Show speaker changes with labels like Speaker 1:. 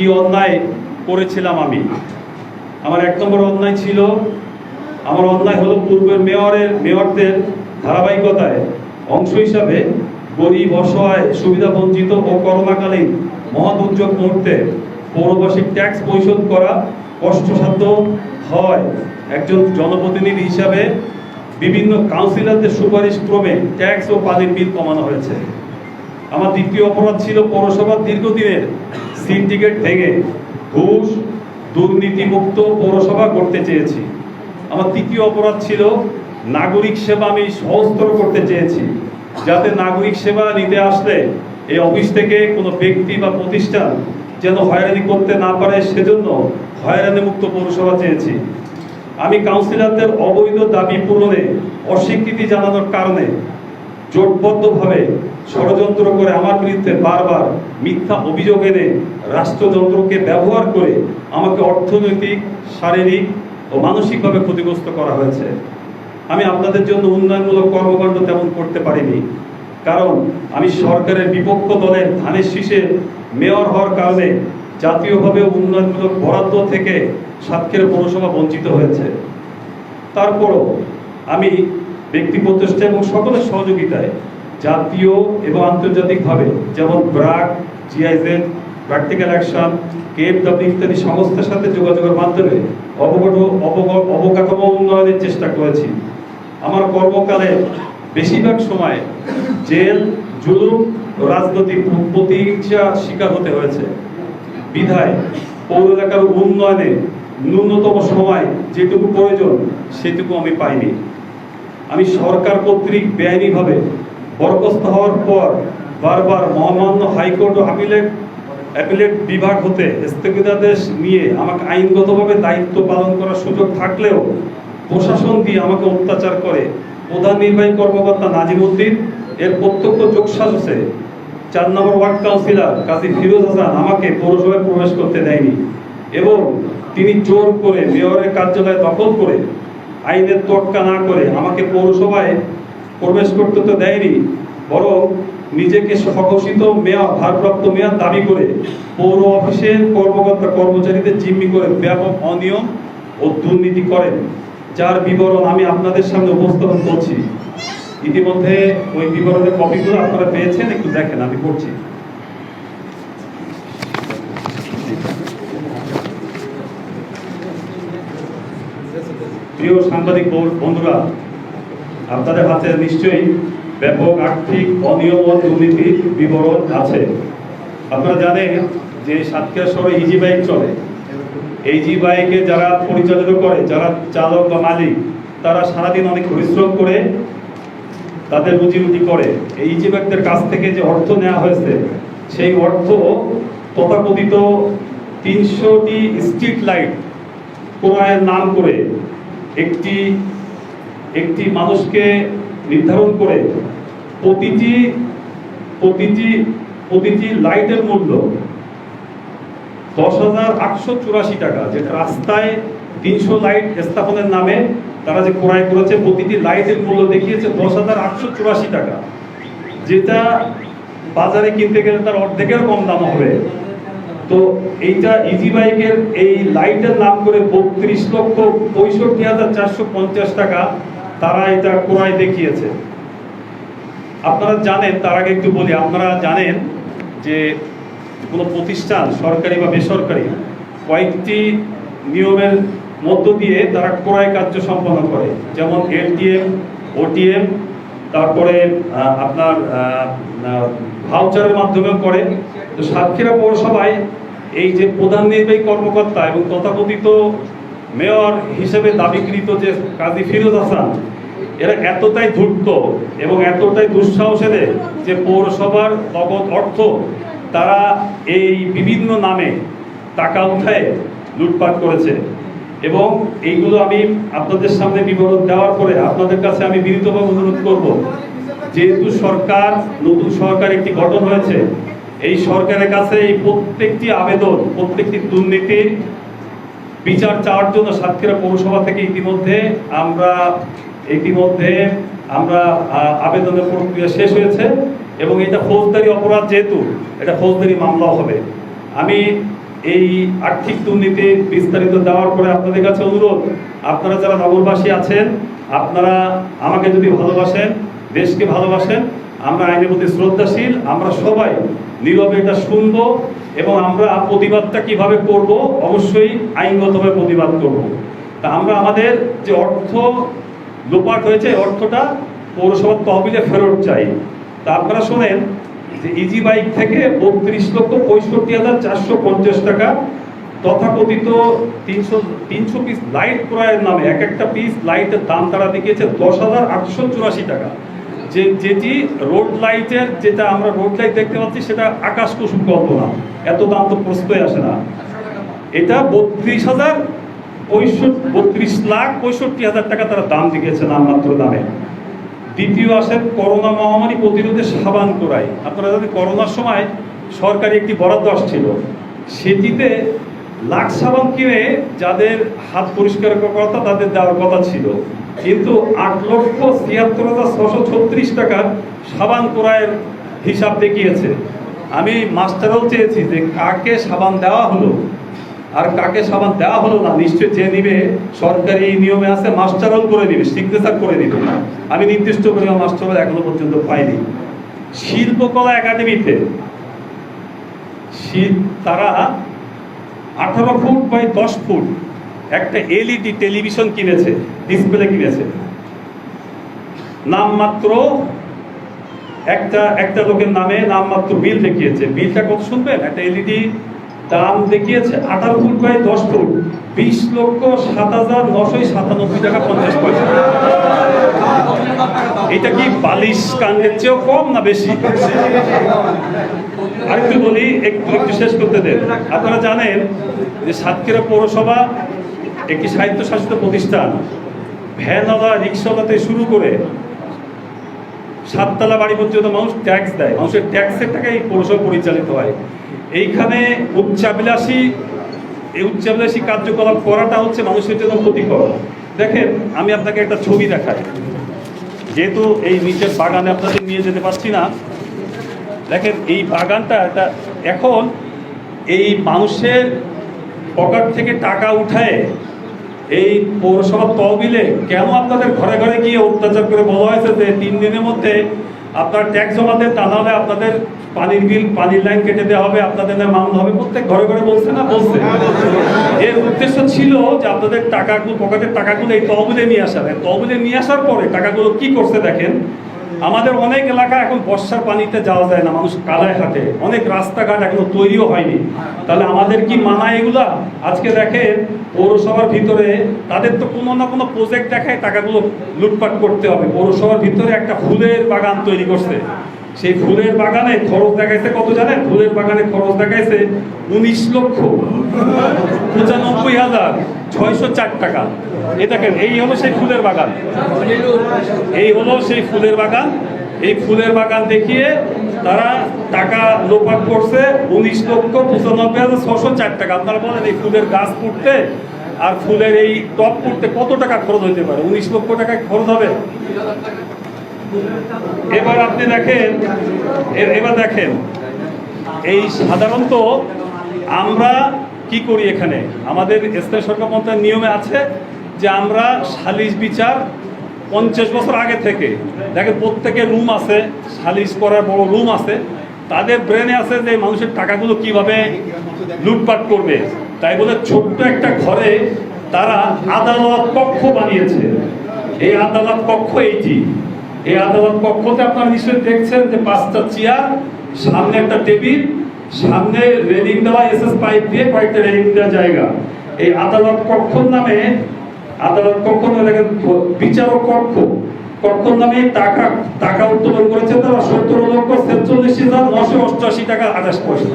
Speaker 1: কি অন্যায় করেছিলাম আমি? আমার এক নম্বর অন্যায় ছিল, আমার অন্যায় হলো পূর্বের মেয়রের, মেয়রদের ধারাবাহিকতায় অংশ হিসাবে গরিব, অসহায় সুবিধা বঞ্চিত ও করোনাকালীন মহা দুর্যোগ মুহূর্তে পৌরবাসীর ট্যাক্স পরিশোধ করা কষ্টসাধ্য হয়। একজন জনপ্রতিনিধি হিসাবে বিভিন্ন কাউন্সিলরদের সুপারিশ ক্রমে ট্যাক্স ও পানির বিল কমানো হয়েছে। আমার দ্বিতীয় অপরাধ ছিল পৌরসভার দীর্ঘদিনের সিন্ডিকেট ভেঙে ঘুষ, দুর্নীতিমুক্ত পৌরসভা করতে চেয়েছি। আমার তৃতীয় অপরাধ ছিল নাগরিক সেবা আমি সহজতর করতে চেয়েছি, যাতে নাগরিক সেবা নিতে আসলে এই অফিস থেকে কোনো ব্যক্তি বা প্রতিষ্ঠান যেন হয়রানি করতে না পারে, সেজন্য হয়রানি মুক্ত পৌরসভা চেয়েছি। আমি কাউন্সিলরদের অবৈধ দাবি পূরণে অস্বীকৃতি জানানোর কারণে জোটবদ্ধভাবে ষড়যন্ত্র করে আমার বিরুদ্ধে বারবার মিথ্যা অভিযোগ এনে রাষ্ট্রযন্ত্রকে ব্যবহার করে আমাকে অর্থনৈতিক, শারীরিক ও মানসিকভাবে ক্ষতিগ্রস্ত করা হয়েছে। আমি আপনাদের জন্য উন্নয়নমূলক কর্মকাণ্ড তেমন করতে পারিনি, কারণ আমি সরকারের বিপক্ষ দলের ধানের শীষে মেয়র হওয়ার কারণে জাতীয়ভাবে উন্নয়নমূলক বরাদ্দ থেকে সাতক্ষীরা পৌরসভা বঞ্চিত হয়েছে। তারপরও আমি ব্যক্তি প্রচেষ্টা এবং সকলের সহযোগিতায় জাতীয় এবং আন্তর্জাতিকভাবে, যেমন BRAC GIZ practical action KFW ইত্যাদি সংস্থার সাথে যোগাযোগের মাধ্যমে অবকাঠামো উন্নয়নের চেষ্টা করেছি। আমার কর্মকালে বেশিরভাগ সময় জেল, জুলুম রাজনৈতিক প্রতিহিংসা শিকার হতে হয়েছে। বিধায় পৌর এলাকার উন্নয়নে ন্যূনতম সময় যেটুকু প্রয়োজন, সেটুকু আমি পাইনি। আমি সরকার কর্তৃক বেআইনিভাবে বরখাস্ত হওয়ার পর বারবার মহামান্য হাইকোর্ট ও আপিলেট অ্যাপিলেট বিভাগ হতে স্থগিতাদেশ নিয়ে আমাকে আইনগতভাবে দায়িত্ব পালন করার সুযোগ থাকলেও প্রশাসন দিয়ে আমাকে অত্যাচার করে। প্রধান নির্বাহী কর্মকর্তা নাজিমুদ্দিন এর প্রত্যক্ষ যোগসাজসে চার number ward councillor Kazi Firoz Hasan আমাকে পৌরসভায় প্রবেশ করতে দেয়নি এবং তিনি জোর করে মেয়রের কার্যালয় দখল করে আইনের তোটকা না করে আমাকে পৌরসভায় প্রবেশ করতে তো দেয়নি, বরং নিজেকে স্বঘোষিত মেয়র ভারপ্রাপ্ত মেয়র দাবি করে পৌর অফিসের কর্মকর্তা কর্মচারীদের জিম্মি করে ব্যাপক অনিয়ম ও দুর্নীতি করেন, যার বিবরণ আমি আপনাদের সামনে উপস্থাপন করছি। ইতিমধ্যে ওই বিবরণের কপিগুলো আপনারা পেয়েছেন, একটু দেখেন, আমি করছি। প্রিয় সাংবাদিক বন্ধুরা, আপনাদের হাতে নিশ্চয়ই ব্যাপক আর্থিক অনিয়ম ও দুর্নীতির বিবরণ আছে। আপনারা জানেন যে সাতক্ষীরা শহরে ইজি বাইক চলে। এই জি বাইকে যারা পরিচালিত করে, যারা চালক বা মালিক, তারা সারাদিন অনেক পরিশ্রম করে তাদের রুজি রুটি করে। এই ইজি বাইকদের কাছ থেকে যে অর্থ নেওয়া হয়েছে, সেই অর্থ তথাকথিত তিনশোটি স্ট্রিট লাইট ক্রয়ের নাম করে একটি একটি মানুষকে নির্ধারণ করে প্রতিটি প্রতিটি প্রতিটি লাইটের মূল্য দশ হাজার আটশো চুরাশি টাকা যেটা রাস্তায় তিনশো লাইট স্থাপনের নামে তারা যে ক্রয় করেছে, প্রতিটি লাইটের মূল্য দেখিয়েছে দশ হাজার আটশো চুরাশি টাকা, যেটা বাজারে কিনতে গেলে তার অর্ধেকের কম দাম হবে। তো এইটা ইজি বাইকের এই লাইটের নাম করে বত্রিশ লক্ষ পঁয়ষট্টি হাজার চারশো পঞ্চাশ টাকা তারা এটা ক্রয় দেখিয়েছে। আপনারা জানেন, তার আগে একটু বলি, আপনারা জানেন যে কোনো প্রতিষ্ঠান, সরকারি বা বেসরকারি, কয়েকটি নিয়মের মধ্য দিয়ে তারা ক্রয় কার্য সম্পন্ন করে। যেমন এলটিএম ওটিএম তারপরে আপনার ভাউচারের মাধ্যমেও করে। তো সাতক্ষীরা পৌরসভায় এই যে প্রধান নির্বাহী কর্মকর্তা এবং তথাকথিত মেয়র হিসেবে দাবিকৃত যে কাজী ফিরোজ হাসান, এরা এতটাই ধূর্ত এবং এতটাই দুঃসাহসের যে পৌরসভার নগদ অর্থ তারা এই বিভিন্ন নামে টাকা উঠায় লুটপাট করেছে। এবং এইগুলো আমি আপনাদের সামনে বিবরণ দেওয়ার পরে আপনাদের কাছে আমি বিনীতভাবে অনুরোধ করব। যেহেতু সরকার, নতুন সরকার একটি গঠন হয়েছে, এই সরকারের কাছে এই প্রত্যেকটি আবেদন, প্রত্যেকটি দুর্নীতির বিচার চাওয়ার জন্য সাতক্ষীরা পৌরসভা থেকে ইতিমধ্যে আমরা ইতিমধ্যে আমরা আবেদনের প্রক্রিয়া শেষ হয়েছে এবং এটা ফৌজদারি অপরাধ যেহেতু, এটা ফৌজদারি মামলাও হবে। আমি এই আর্থিক দুর্নীতি বিস্তারিত দেওয়ার পরে আপনাদের কাছে অনুরোধ, আপনারা যারা নগরবাসী আছেন, আপনারা আমাকে যদি ভালোবাসেন, দেশকে ভালোবাসেন, আমরা আইনের প্রতি শ্রদ্ধাশীল, আমরা সবাই নীরবে এটা শুনব এবং আমরা প্রতিবাদটা কীভাবে করব, অবশ্যই আইনগতভাবে প্রতিবাদ করব। তা আমরা আমাদের যে অর্থ লোপাট হয়েছে অর্থটা পৌরসভার তহবিলে ফেরত চাই। তা আপনারা শোনেন যে ইজি বাইক থেকে বত্রিশ লক্ষ পঁয়ষট্টি হাজার চারশো পঞ্চাশ টাকা, তথাকথিত তিনশো তিনশো পিস লাইট ক্রয়ের নামে এক একটা পিস লাইটের দাম তারা দেখিয়েছে দশ হাজার আটশো চুরাশি টাকা। যে, যেটি রোড লাইটের যেটা আমরা রোড লাইট দেখতে পাচ্ছি, সেটা আকাশ কুসুম কল্পনা। এত দাম তো প্রশ্নই আসে না। এটা বত্রিশ হাজার পঁয়ষট্টি, বত্রিশ লাখ পঁয়ষট্টি হাজার টাকা তারা দাম দেখিয়েছে নামমাত্র দামে। দ্বিতীয় আসেন করোনা মহামারী প্রতিরোধে সাবান করাই আপনারা যদি করোনার সময় সরকারি একটি বরাদ্দ আসছিল। সেটিতে লাখ সাবান কিনে যাদের হাত পরিষ্কার কথা তাদের দেওয়ার কথা ছিল। কিন্তু আট লক্ষ ছিয়াত্তর হাজার ছশো ছত্রিশ টাকার সাবান ক্রয়ের হিসাব দেখিয়েছে। আমি মাস্টারও চেয়েছি যে কাকে সাবান দেওয়া হলো। আর কাকে সাবান দেওয়া হলো না নিশ্চয়ই যে নিবে, সরকারি নিয়মে আছে, মাস্টারও করে দিবে সিগনেচার করে দিবে আমি নির্দিষ্ট পরিমাণ মাস্টার এখনও পর্যন্ত পাইনি। শিল্পকলা একাডেমিতে তারা আঠারো ফুট বাই দশ ফুট একটা এলইডি টেলিভিশন কিনেছে ডিসপ্লে কিনেছে। নামমাত্র একটা একটা লোকের নামে নামমাত্র বিল দেখিয়েছে। বিলটা কত শুনবেন? একটা এলইডি দাম দেখিয়েছে আঠারো ফুট বাই দশ ফুট, বিশ লক্ষ সাত হাজার নশোই সাতানব্বই টাকা পঞ্চাশ পয়সা। এটা কি বালিশ কাণ্ডের চেয়েও কম না বেশি? আরেকটু বলি, একটু একটু শেষ করতে দেন। আপনারা জানেন যে সাতক্ষীরা পৌরসভা একটি স্বায়ত্তশাসিত প্রতিষ্ঠান। ভ্যানওয়ালা রিক্সাওয়ালা থেকে শুরু করে সাততলা বাড়ি পর্যন্ত মানুষ ট্যাক্স দেয়। মানুষের ট্যাক্সের টাকায় এই পৌরসভা পরিচালিত হয়। এইখানে উচ্চাবিলাসী এই উচ্চাবিলাসী কার্যকলাপ করাটা হচ্ছে মানুষের জন্য ক্ষতিকর। দেখেন, আমি আপনাকে একটা ছবি দেখাই। যেহেতু এই নিচের বাগানে আপনাদের নিয়ে যেতে পারছি না, দেখেন, এই বাগানটা এটা এখন এই মানুষের পকেট থেকে টাকা উঠায় এই পৌরসভার তহবিলে কেন আপনাদের ঘরে ঘরে গিয়ে অত্যাচার করে বলা হয়েছে যে তিন দিনের মধ্যে আপনার ট্যাক্স জমা দেন নাহলে আপনাদের পানির বিল, পানির লাইন কেটে দেওয়া হবে, আপনাদের নামে মামলা হবে, প্রত্যেক ঘরে ঘরে বলছে না, বলছে। এর উদ্দেশ্য ছিল যে আপনাদের টাকাগুলো, পকেটের টাকাগুলো এই তহবিলে নিয়ে আসার। তহবিলে নিয়ে আসার পরে টাকাগুলো কি করছে দেখেন? আমাদের অনেক এলাকা এখন বর্ষার পানিতে যাওয়া যায় না, মানুষ কালায় হাতে অনেক রাস্তাঘাট এখনও তৈরিও হয়নি। তাহলে আমাদের কি মানায় এগুলা? আজকে দেখেন, পৌরসভার ভিতরে তাদের তো কোনো না কোনো প্রজেক্ট দেখায় টাকাগুলো লুটপাট করতে হবে। পৌরসভার ভিতরে একটা ফুলের বাগান তৈরি করছে। সেই ফুলের বাগানে খরচ দেখাইছে কত জানেন? ফুলের বাগানে খরচ দেখাইছে উনিশ লক্ষ। পঁচানব্বই হাজার ছয়শো চার টাকা। এ দেখেন, এই হলো সেই ফুলের বাগান। এই হলো সেই ফুলের বাগান। এই ফুলের বাগান দেখিয়ে তারা টাকা লোপাট করছে উনিশ লক্ষ পঁচানব্বই হাজার ছশো চার টাকা। আপনারা বলেন, এই ফুলের গাছ পুঁততে আর ফুলের এই টপ পুঁততে কত টাকা খরচ হতে পারে? উনিশ লক্ষ টাকা খরচ হবে? এবার আপনি দেখেন এবার দেখেন। এই সাধারণত আমরা কি করি এখানে? আমাদের স্থায়ী সরকার মন্ত্রণালয়ের নিয়মে আছে যে আমরা সালিশ বিচার পঞ্চাশ বছর আগে থেকে, দেখেন প্রত্যেকের রুম আছে, সালিশ করার বড় রুম আছে, তাদের ব্রেনে আছে যে মানুষের টাকাগুলো কীভাবে লুটপাট করবে। তাই বলে ছোট্ট একটা ঘরে তারা আদালত কক্ষ বানিয়েছে। এই আদালত কক্ষ এইটি। এই আদালত কক্ষতে আপনারা নিশ্চয়ই দেখছেন যে পাঁচটা চেয়ার, সামনে একটা টেবিল, সামনে রেলিং দেওয়া এস এস পাইপ দিয়ে কয়েকটা রেলিং দেওয়া জায়গা। এই আদালত কক্ষ নামে, আদালত কক্ষ দেখেন, বিচারক কক্ষ। কক্ষ নামে টাকা টাকা উত্তোলন করেছে তারা সত্তর লক্ষ ছেচল্লিশ হাজার নশো অষ্টআশি টাকা আঠাশ পয়সা